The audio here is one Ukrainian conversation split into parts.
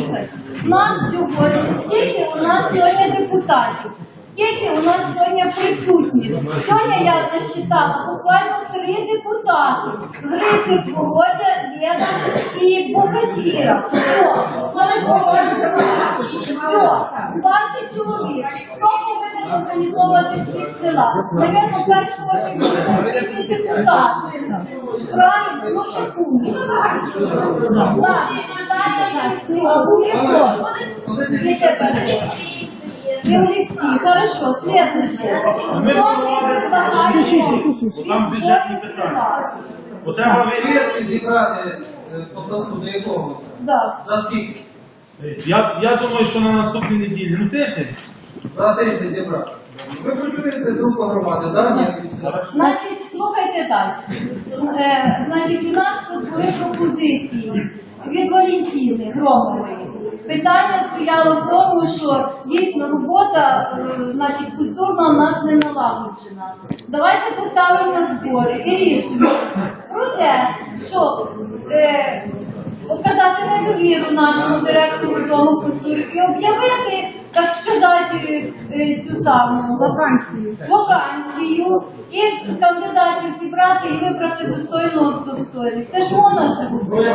у нас сьогодні, скільки у нас сьогодні депутатів? Скільки у нас сьогодні присутні? Сьогодні я засчитала буквально три депутати. Грицик, Володя, Лена і Богатіра. Все. Все. 20 чоловік. Хто повинен організовувати світ села? Навірно, очередь будуть депутати. Правильно, ну секунду. Так, питання И хорошо, следующее. Что вы предлагаете Там бюджетні питання. Бо треба ви- Привезли зібрати постановку до якого? Я, я думаю, що на наступній неділі. Ну тиждень. За тиждень зібрати. Ви почуєте думку громади, так? Значить, слухайте далі. Е, значить, у нас були пропозиції від Валентини Громової. Питання стояло в тому, що дійсно робота е, значить, культурна у нас не налагоджена. Давайте поставимо на збори і рішимо про те, що е, показати недовіру нашому директору Дому культури і об'явити, цю саму вакансію. вакансію і кандидатів зібрати і вибрати достойного з достойних. Це ж можна зробити.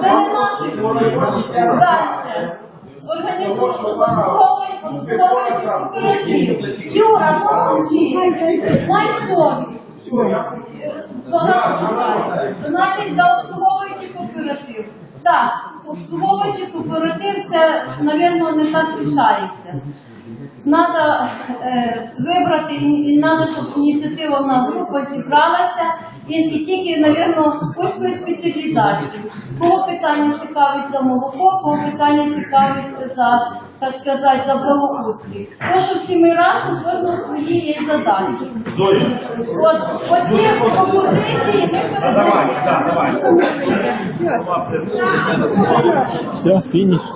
Це не наші далі. Організуючи обслуговуючи обслуговуючи кооператив. Юра, помовчи. Май совість. Багато. Значить, за обслуговуючий кооператив. Так, обслуговуючий кооператив, це, мабуть, не так рішається. Надо е, вибрати, і, надо, щоб ініціатива в нас група зібралася, і, і тільки, мабуть, вузької спеціалізації. Кого питання цікавить за молоко, кого питання цікавить за, так сказати, за благоустрій. То, що всі ми разом, кожного свої є задачі. От, от ці пропозиції ми передаємо. Все, фініш.